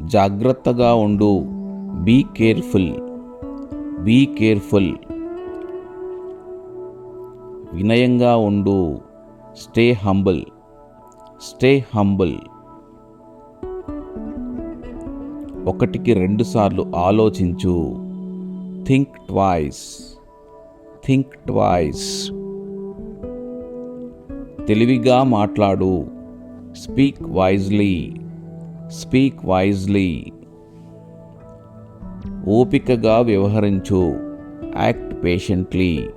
జాగ్రత్తగా ఉండు. Be careful be careful వినయంగా ఉండు. స్టే హంబుల్ స్టే హంబుల్ ఒకటికి రెండుసార్లు ఆలోచించు. థింక్ ట్వైస్ థింక్ ట్వైస్ తెలివిగా మాట్లాడు. Speak wisely speak wisely. ఓపికగా వ్యవహరించు. Act patiently.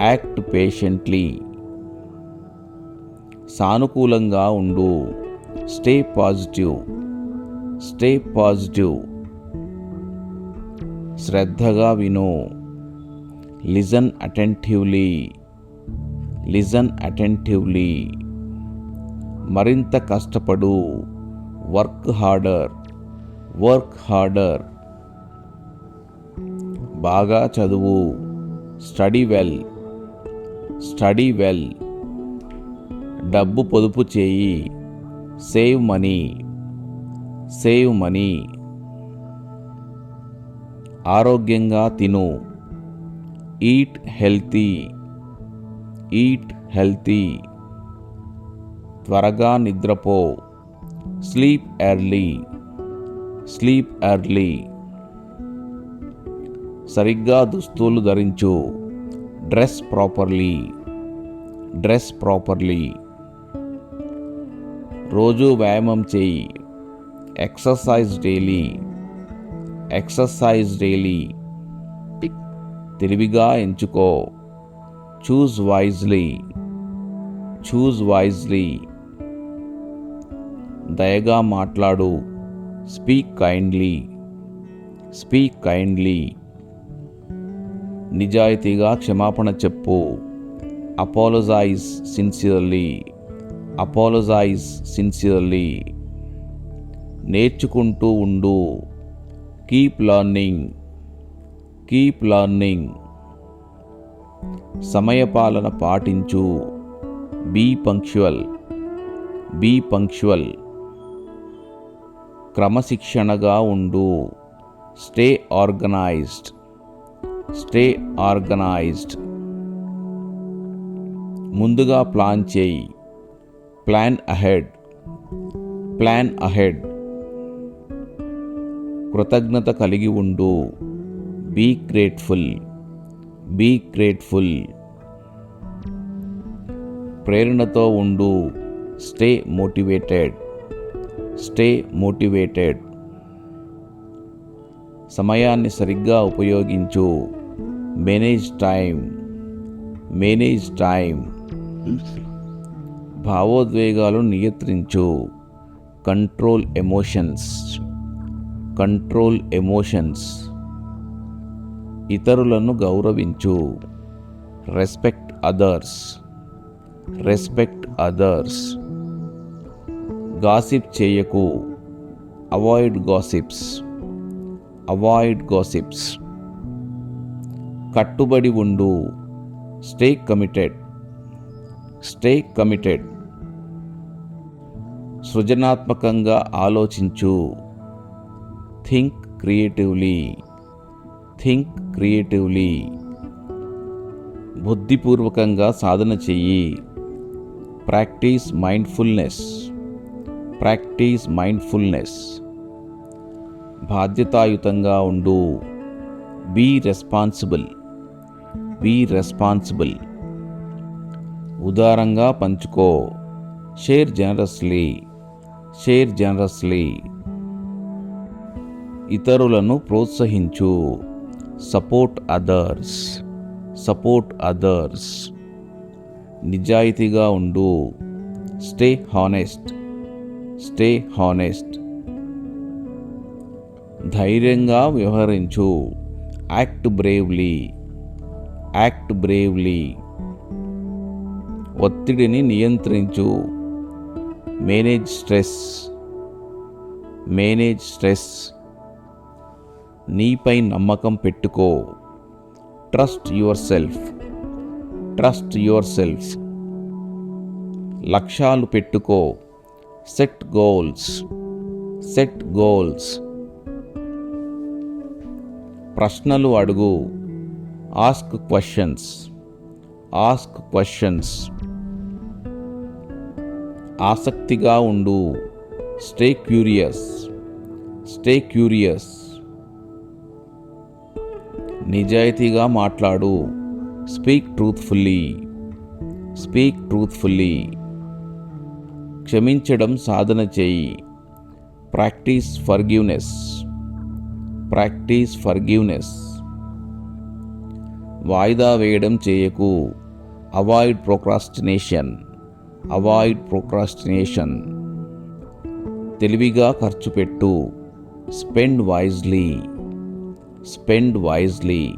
Act patiently. సానుకూలంగా ఉండు. Stay positive. Stay positive. శ్రద్ధగా విను. Listen attentively. Listen attentively. మరింత కష్టపడు. వర్క్ హార్డర్ వర్క్ హార్డర్ బాగా చదువు. స్టడీ వెల్ స్టడీ వెల్ డబ్బు పొదుపు చేయి. సేవ్ మనీ సేవ్ మనీ ఆరోగ్యంగా తిను. ఈట్ హెల్తీ ఈట్ హెల్తీ త్వరగా నిద్రపో. స్లీప్ ఎర్లీ స్లీప్ ఎర్లీ సరిగ్గా దుస్తులు ధరించు. డ్రెస్ ప్రాపర్లీ డ్రెస్ ప్రాపర్లీ రోజు వ్యాయామం చేయి. ఎక్సర్సైజ్ డైలీ ఎక్సర్సైజ్ డైలీ తెలివిగా ఎంచుకో. చూజ్ వైజ్లీ చూజ్ వైజ్లీ దయగా మాట్లాడు. Speak kindly. Speak kindly. నిజాయితీగా క్షమాపణ చెప్పు. Apologise sincerely. Apologise sincerely. నేర్చుకుంటూ ఉండు. Keep learning. Keep learning. సమయపాలన పాటించు. Be punctual. Be punctual. క్రమశిక్షణగా ఉండు. స్టే ఆర్గనైజ్డ్ స్టే ఆర్గనైజ్డ్ ముందుగా ప్లాన్ చేయి. ప్లాన్ అహెడ్ ప్లాన్ అహెడ్ కృతజ్ఞత కలిగి ఉండు. బీ గ్రేట్ఫుల్ బీ గ్రేట్ఫుల్ ప్రేరణతో ఉండు. స్టే మోటివేటెడ్ స్టే మోటివేటెడ్ సమయాన్ని సరిగ్గా ఉపయోగించు. మేనేజ్ టైం మేనేజ్ టైం భావోద్వేగాలు నియంత్రించు. కంట్రోల్ ఎమోషన్స్ కంట్రోల్ ఎమోషన్స్ ఇతరులను గౌరవించు. Respect others respect others gossip చేయకు. అవాయిడ్ గాసిప్స్ అవాయిడ్ గాసిప్స్ కట్టుబడి ఉండు. స్టే కమిటెడ్ స్టే కమిటెడ్ సృజనాత్మకంగా ఆలోచించు. థింక్ క్రియేటివ్లీ థింక్ క్రియేటివ్లీ బుద్ధిపూర్వకంగా సాధన చెయ్యి. Practise mindfulness practise mindfulness. బాధ్యతాయుతంగా ఉండు. Be responsible. Be responsible. ఉదారంగా పంచుకో. Share generously. Share generously. ఇతరులను ప్రోత్సహించు. Support others. Support others. నిజాయితీగా ఉండు. Stay honest. స్టే హానెస్ట్ ధైర్యంగా వ్యవహరించు. యాక్ట్ బ్రేవ్లీ యాక్ట్ బ్రేవ్లీ ఒత్తిడిని నియంత్రించు. మేనేజ్ స్ట్రెస్ మేనేజ్ స్ట్రెస్ నీపై నమ్మకం పెట్టుకో. Trust yourself trust yourself లక్ష్యాలు పెట్టుకో. Set goals set goals. ప్రశ్నలు అడుగు. Ask questions ask questions. ఆసక్తిగా ఉండు. Stay curious stay curious. నిజాయితీగా మాట్లాడు. Speak truthfully speak truthfully. క్షమించడం సాధన చేయి. ప్రాక్టీస్ ఫర్గివ్నెస్ ప్రాక్టీస్ ఫర్గివ్నెస్ వాయిదా వేయడం చేయకు. Avoid procrastination. Avoid procrastination. తెలివిగా ఖర్చు పెట్టు. స్పెండ్ వైజ్లీ స్పెండ్ వైజ్లీ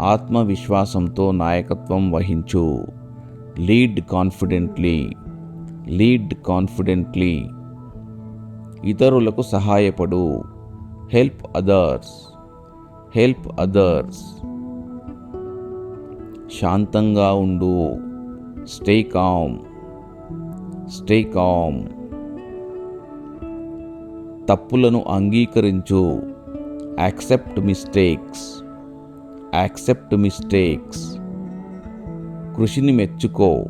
ఆత్మవిశ్వాసంతో నాయకత్వం వహించు. Lead confidently. Lead confidently. ఇతరులకు సహాయపడు. Help others. Help others. శాంతంగా ఉండు. Stay calm. Stay calm. తప్పులను అంగీకరించు. Accept mistakes. Accept mistakes. కృషిని మెచ్చుకో.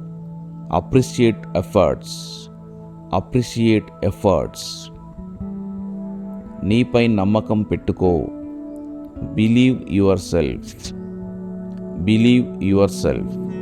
Appreciate efforts. Appreciate efforts. నీపై నమ్మకం పెట్టుకో. Believe yourself. Believe yourself.